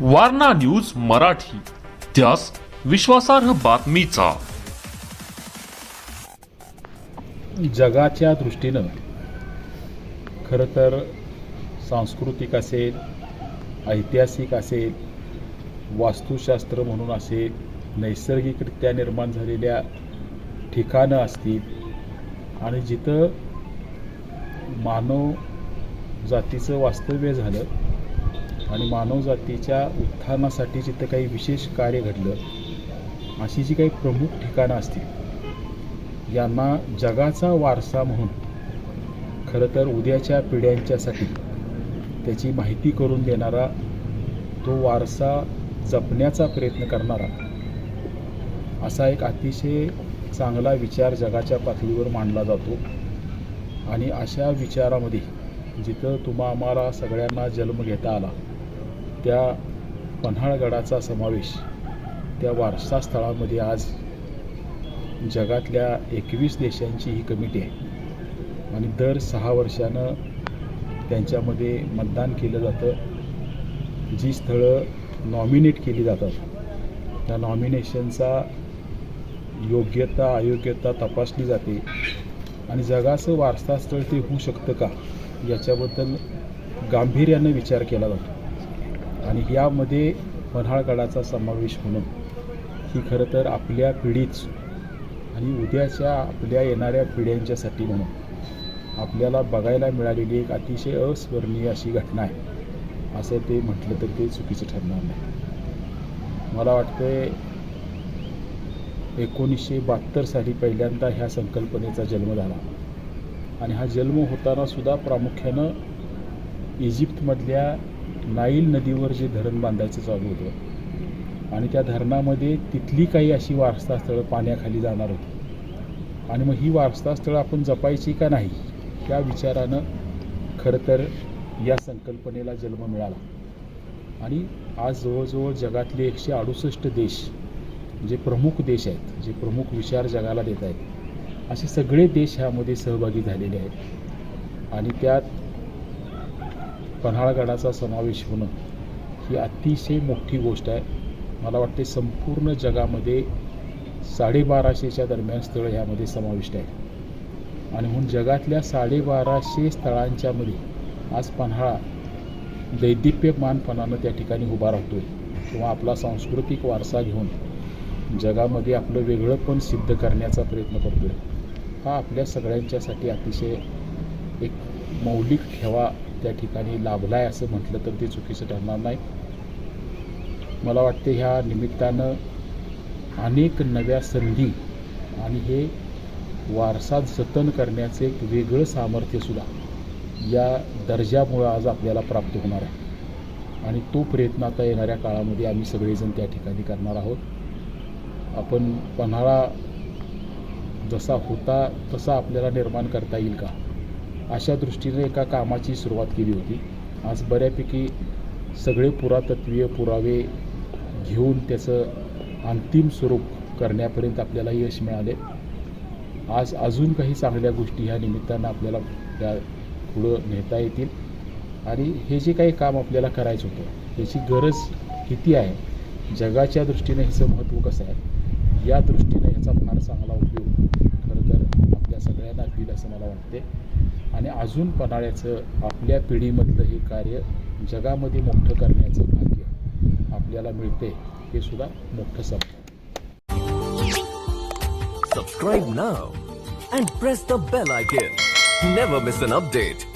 Warna news Marathi. त्यास विश्वासार्ह बातमीचा. जगाच्या दृष्टीनं खरं तर सांस्कृतिक असेल ऐतिहासिक असेल वास्तुशास्त्र म्हणून असेल नैसर्गिकरित्या निर्माण झालेल्या ठिकाणं असतील आणि जिथं मानव जातीचं वास्तव्य झालं आणि मानवजातीच्या उत्थानासाठी जिथं काही विशेष कार्य घडलं अशी जी काही प्रमुख ठिकाणं असतील यांना जगाचा वारसा म्हणून खरं तर उद्याच्या पिढ्यांच्यासाठी त्याची माहिती करून देणारा तो वारसा जपण्याचा प्रयत्न करणारा असा एक अतिशय चांगला विचार जगाच्या पातळीवर मांडला जातो. आणि अशा विचारामध्ये जिथं तुम्हा आम्हाला सगळ्यांना जन्म घेता आला त्या पन्हाळगडाचा समावेश त्या वारसा स्थळामध्ये आज जगातल्या एकवीस देशांची ही कमिटी आहे. आणि दर सहा वर्षानं त्यांच्यामध्ये मतदान केलं जातं. जी स्थळं नॉमिनेट केली जातात त्या नॉमिनेशनचा योग्यता अयोग्यता तपासली जाते. आणि जगाचं वारसास्थळ ते होऊ शकतं का याच्याबद्दल गांभीर्यानं विचार केला जातो. आणि यामध्ये पन्हाळगडाचा समावेश होणं ही खरं तर आपल्या पिढीच आणि उद्याच्या आपल्या येणाऱ्या पिढ्यांच्यासाठी म्हणून आपल्याला बघायला मिळालेली एक अतिशय अस्मरणीय अशी घटना आहे. असं ते म्हटलं तर ते चुकीचं ठरणार नाही. मला वाटतंय एकोणीसशे बहात्तर साली पहिल्यांदा ह्या संकल्पनेचा जन्म झाला. आणि हा जन्म होताना सुद्धा प्रामुख्यानं इजिप्तमधल्या नाईल नदीवर जे धरण बांधायचं चालू होतं आणि त्या धरणामध्ये तिथली काही अशी वारसास्थळं पाण्याखाली जाणार होती. आणि मग ही वारसास्थळं आपण जपायची का नाही त्या विचारानं खरं तर या संकल्पनेला जन्म मिळाला. आणि आज जवळजवळ जगातले एकशे अडुसष्ट देश जे प्रमुख देश आहेत जे प्रमुख विचार जगाला देत आहेत असे सगळे देश ह्यामध्ये सहभागी झालेले आहेत. आणि त्यात पन्हाळगडाचा समावेश होणं ही अतिशय मोठी गोष्ट आहे. मला वाटते संपूर्ण जगामध्ये साडेबाराशेच्या दरम्यान स्थळ ह्यामध्ये समाविष्ट आहे आणि म्हणून जगातल्या साडेबाराशे स्थळांच्यामध्ये आज पन्हाळा दैदिप्यमानपणानं त्या ठिकाणी उभा राहतोय किंवा आपला सांस्कृतिक वारसा घेऊन जगामध्ये आपलं वेगळं पण सिद्ध करण्याचा प्रयत्न करतोय. हा आपल्या सगळ्यांच्यासाठी अतिशय एक मौलिक ठेवा त्या ठिकाणी लाभला आहे असं म्हटलं तर ते चुकीचं ठरणार नाही. मला वाटते ह्या निमित्तानं अनेक नव्या संधी आणि हे वारसा जतन करण्याचं एक वेगळं सामर्थ्यसुद्धा या दर्जामुळं आज आपल्याला प्राप्त होणार आहे. आणि तो प्रयत्न आता येणाऱ्या काळामध्ये आम्ही सगळेजण त्या ठिकाणी करणार आहोत. आपण पन्हाळा जसा होता तसा आपल्याला निर्माण करता येईल का? अशा दृष्टीने एका कामाची सुरुवात केली होती. आज बऱ्यापैकी सगळे पुरातत्वीय पुरावे घेऊन त्याचं अंतिम स्वरूप करण्यापर्यंत आपल्याला यश मिळाले. आज अजून काही चांगल्या गोष्टी ह्या निमित्तानं आपल्याला त्या पुढं नेता येतील. आणि हे जे काही काम आपल्याला करायचं होतं याची गरज किती आहे? जगाच्या दृष्टीने ह्याचं महत्त्व कसं आहे? या दृष्टीने ह्याचा फार चांगला उपयोग आपल्या सगळ्यांना होईल असं मला वाटते आणि अजून पन्हाळ्याचं आपल्या पिढीमधलं हे कार्य जगामध्ये मोठं करण्याचं भाग्य आपल्याला मिळते हे सुद्धा मोठं समजतं Subscribe now and the the bell icon. Miss miss an update.